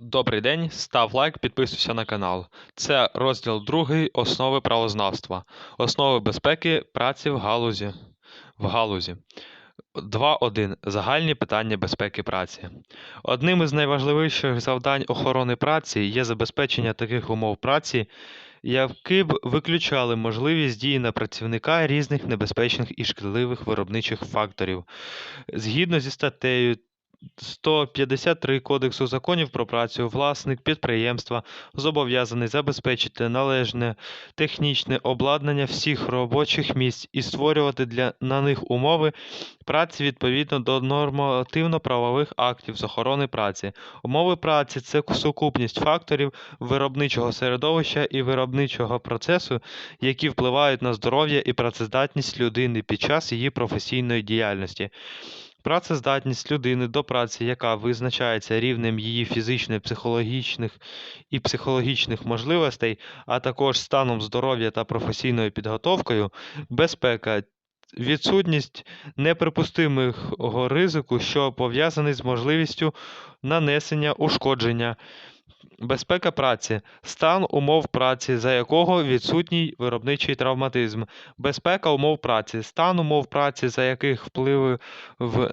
Добрий день, став лайк, підписуйся на канал. Це розділ 2 Основи правознавства. Основи безпеки праці в галузі. В галузі. 2.1. Загальні питання безпеки праці. Одним із найважливіших завдань охорони праці є забезпечення таких умов праці, які б виключали можливість дії на працівника різних небезпечних і шкідливих виробничих факторів. Згідно зі статтею 153 Кодексу законів про працю власник підприємства зобов'язаний забезпечити належне технічне обладнання всіх робочих місць і створювати для на них умови праці відповідно до нормативно-правових актів з охорони праці. Умови праці це сукупність факторів виробничого середовища і виробничого процесу, які впливають на здоров'я і працездатність людини під час її професійної діяльності. Працездатність людини до праці, яка визначається рівнем її фізичних, психологічних і психологічних можливостей, а також станом здоров'я та професійною підготовкою, безпека, відсутність неприпустимого ризику, що пов'язаний з можливістю нанесення ушкодження. Безпека праці стан умов праці, за якого відсутній виробничий травматизм. Безпека умов праці стан умов праці, за яких впливи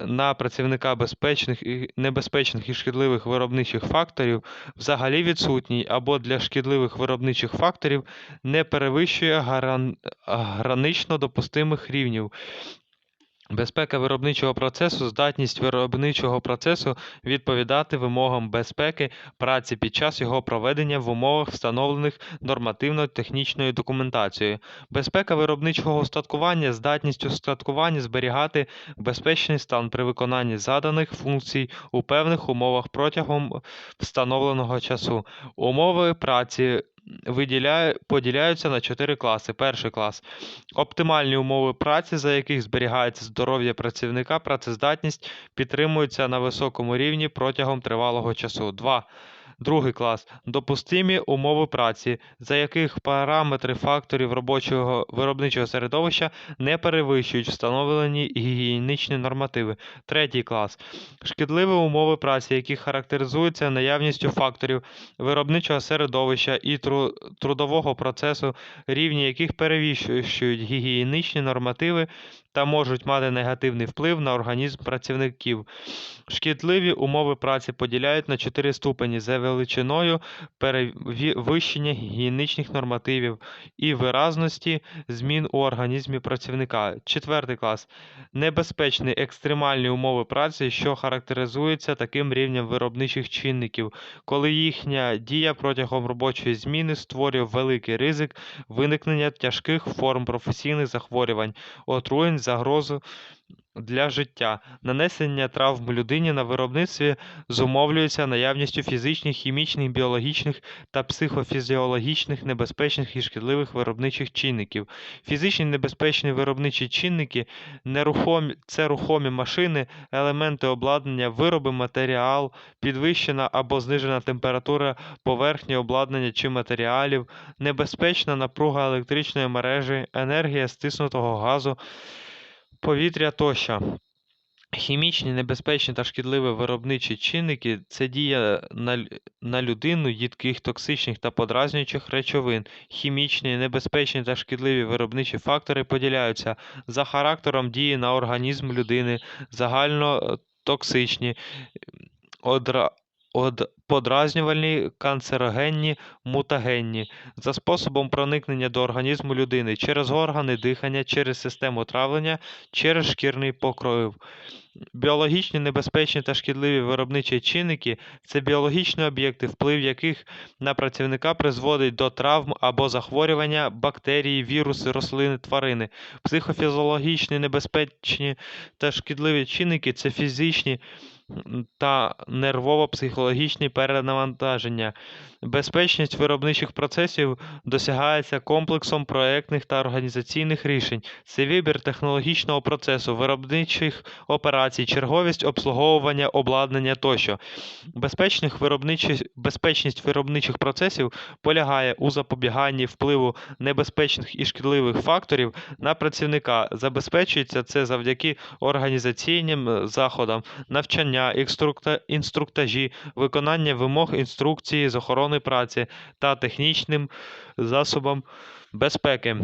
на працівника безпечних і небезпечних і шкідливих виробничих факторів взагалі відсутній або для шкідливих виробничих факторів не перевищує гран, гранично допустимих рівнів. Безпека виробничого процесу здатність виробничого процесу відповідати вимогам безпеки праці під час його проведення в умовах, встановлених нормативно-технічною документацією. Безпека виробничого устаткування здатність устаткування зберігати безпечний стан при виконанні заданих функцій у певних умовах протягом встановленого часу. Умови праці виділяє, поділяються на чотири класи. Перший клас оптимальні умови праці, за яких зберігається здоров'я працівника, працездатність підтримуються на високому рівні протягом тривалого часу. 2. Другий клас допустимі умови праці, за яких параметри факторів робочого виробничого середовища не перевищують встановлені гігієнічні нормативи. Третій клас шкідливі умови праці, які характеризуються наявністю факторів виробничого середовища і трудового процесу, рівні яких перевищують гігієнічні нормативи та можуть мати негативний вплив на організм працівників. Шкідливі умови праці поділяють на чотири ступені величиною перевищення гігієнічних нормативів і виразності змін у організмі працівника. Четвертий клас небезпечні екстремальні умови праці, що характеризуються таким рівнем виробничих чинників, коли їхня дія протягом робочої зміни створює великий ризик виникнення тяжких форм професійних захворювань, отруєнь загрозу для життя. Нанесення травм людині на виробництві зумовлюється наявністю фізичних, хімічних, біологічних та психофізіологічних небезпечних і шкідливих виробничих чинників. Фізичні небезпечні виробничі чинники нерухомі, це рухомі машини, елементи обладнання, вироби, матеріал, підвищена або знижена температура поверхні обладнання чи матеріалів, небезпечна напруга електричної мережі, енергія стиснутого газу повітря тощо. Хімічні, небезпечні та шкідливі виробничі чинники це дія на на людину їдких, токсичних та подразнюючих речовин. Хімічні, небезпечні та шкідливі виробничі фактори поділяються за характером дії на організм людини, загально токсичні, одра, од, подразнювальні, канцерогенні, мутагенні, за способом проникнення до організму людини через органи дихання, через систему травлення, через шкірний покров. Біологічні небезпечні та шкідливі виробничі чинники це біологічні об'єкти, вплив яких на працівника призводить до травм або захворювання бактерії, віруси, рослини, тварини. Психофізіологічні небезпечні та шкідливі чинники це фізичні та нервово-психологічні перенавантаження. Безпечність виробничих процесів досягається комплексом проектних та організаційних рішень. Це вибір технологічного процесу, виробничих операцій, черговість обслуговування обладнання тощо. Безпечних виробничих, Безпечність виробничих процесів полягає у запобіганні впливу небезпечних і шкідливих факторів на працівника. Забезпечується це завдяки організаційним заходам, навчання навчання, інструктажі, виконання вимог інструкції з охорони праці та технічним засобам безпеки.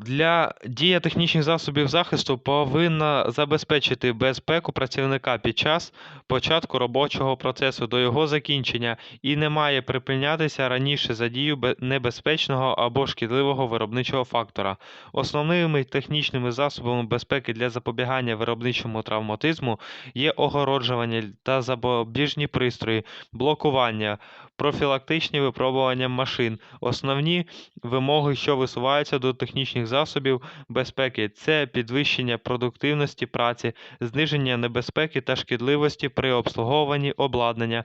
Для дія технічних засобів захисту повинна забезпечити безпеку працівника під час початку робочого процесу до його закінчення і не має припинятися раніше за дію небезпечного або шкідливого виробничого фактора. Основними технічними засобами безпеки для запобігання виробничому травматизму є огороджування та запобіжні пристрої, блокування, профілактичні випробування машин. Основні вимоги, що висуваються до технічних засобів безпеки, це підвищення продуктивності праці, зниження небезпеки та шкідливості при обслуговуванні обладнання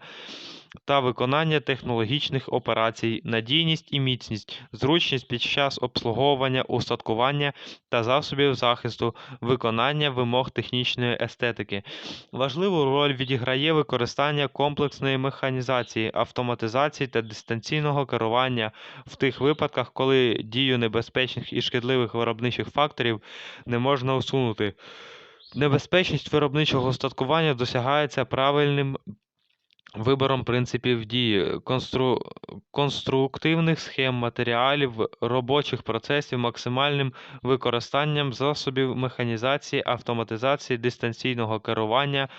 та виконання технологічних операцій, надійність і міцність, зручність під час обслуговування, устаткування та засобів захисту, виконання вимог технічної естетики. Важливу роль відіграє використання комплексної механізації, автоматизації та дистанційного керування в тих випадках, коли дію небезпечних і шкідливих виробничих факторів не можна усунути. Небезпечність виробничого устаткування досягається правильним вибором принципів дії, констру... конструктивних схем матеріалів, робочих процесів, максимальним використанням засобів механізації, автоматизації, дистанційного керування,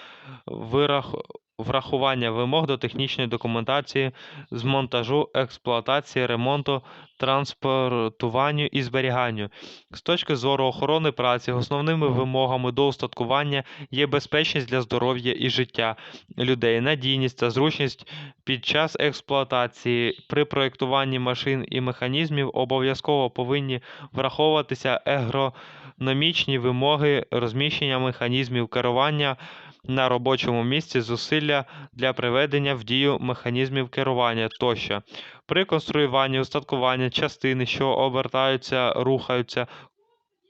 вирах... врахування вимог до технічної документації, з монтажу, експлуатації, ремонту, транспортуванню і зберіганню. З точки зору охорони праці, основними вимогами до устаткування є безпечність для здоров'я і життя людей, надійність та зручність під час експлуатації. При проєктуванні машин і механізмів обов'язково повинні враховуватися ергономічні вимоги розміщення механізмів керування на робочому місці, зусилля для приведення в дію механізмів керування тощо. При конструюванні устаткування частини, що обертаються, рухаються,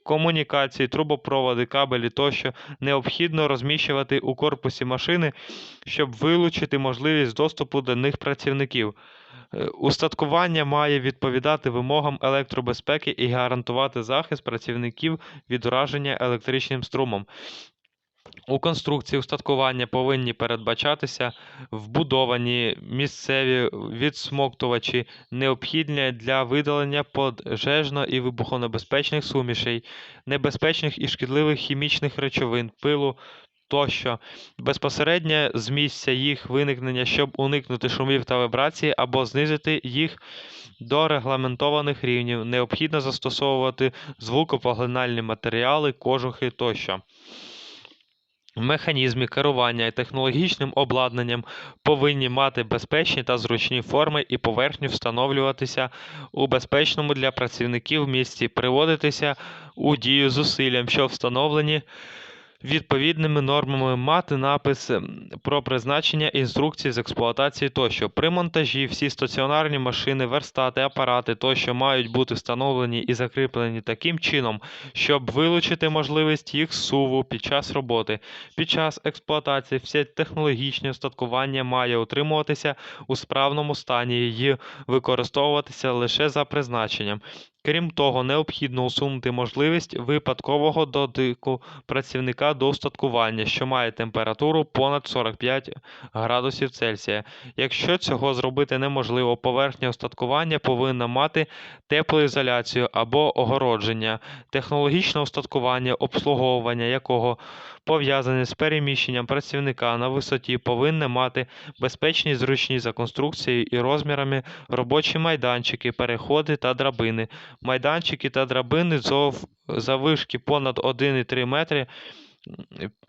комунікації, трубопроводи, кабелі тощо необхідно розміщувати у корпусі машини, щоб вилучити можливість доступу до них працівників. Е, Устаткування має відповідати вимогам електробезпеки і гарантувати захист працівників від ураження електричним струмом. У конструкції устаткування повинні передбачатися вбудовані місцеві відсмоктувачі, необхідні для видалення пожежно і вибухонебезпечних сумішей, небезпечних і шкідливих хімічних речовин, пилу тощо, безпосередньо з місця їх виникнення, щоб уникнути шумів та вібрацій або знизити їх до регламентованих рівнів, необхідно застосовувати звукопоглинальні матеріали, кожухи тощо. Механізми керування і технологічним обладнанням повинні мати безпечні та зручні форми і поверхню встановлюватися у безпечному для працівників місці, приводитися у дію зусиллям, що встановлені відповідними нормами, мати напис ем, про призначення інструкції з експлуатації тощо. При монтажі всі стаціонарні машини, верстати, апарати тощо мають бути встановлені і закріплені таким чином, щоб вилучити можливість їх суву під час роботи. Під час експлуатації все технологічне устаткування має утримуватися у справному стані і використовуватися лише за призначенням. Крім того, необхідно усунути можливість випадкового дотику працівника до устаткування, що має температуру понад 45 градусів Цельсія. Якщо цього зробити неможливо, поверхня устаткування повинна мати теплоізоляцію або огородження. Технологічне устаткування, обслуговування якого пов'язане з переміщенням працівника на висоті, повинне мати безпечні, зручні за конструкцією і розмірами робочі майданчики, переходи та драбини. Майданчики та драбини заввишки понад 1,3 метри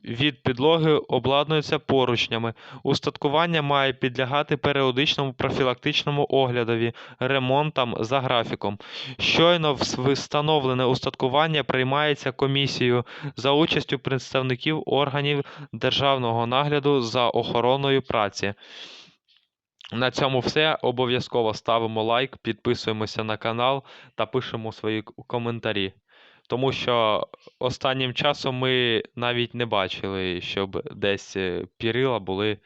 від підлоги обладнуються поручнями. Устаткування має підлягати періодичному профілактичному оглядові, ремонтам за графіком. Щойно встановлене устаткування приймається комісією за участю представників органів державного нагляду за охороною праці. На цьому все. Обов'язково ставимо лайк, підписуємося на канал та пишемо свої коментарі. Тому що останнім часом ми навіть не бачили, щоб десь е, пірила були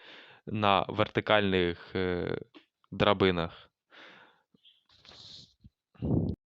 на вертикальних е, драбинах.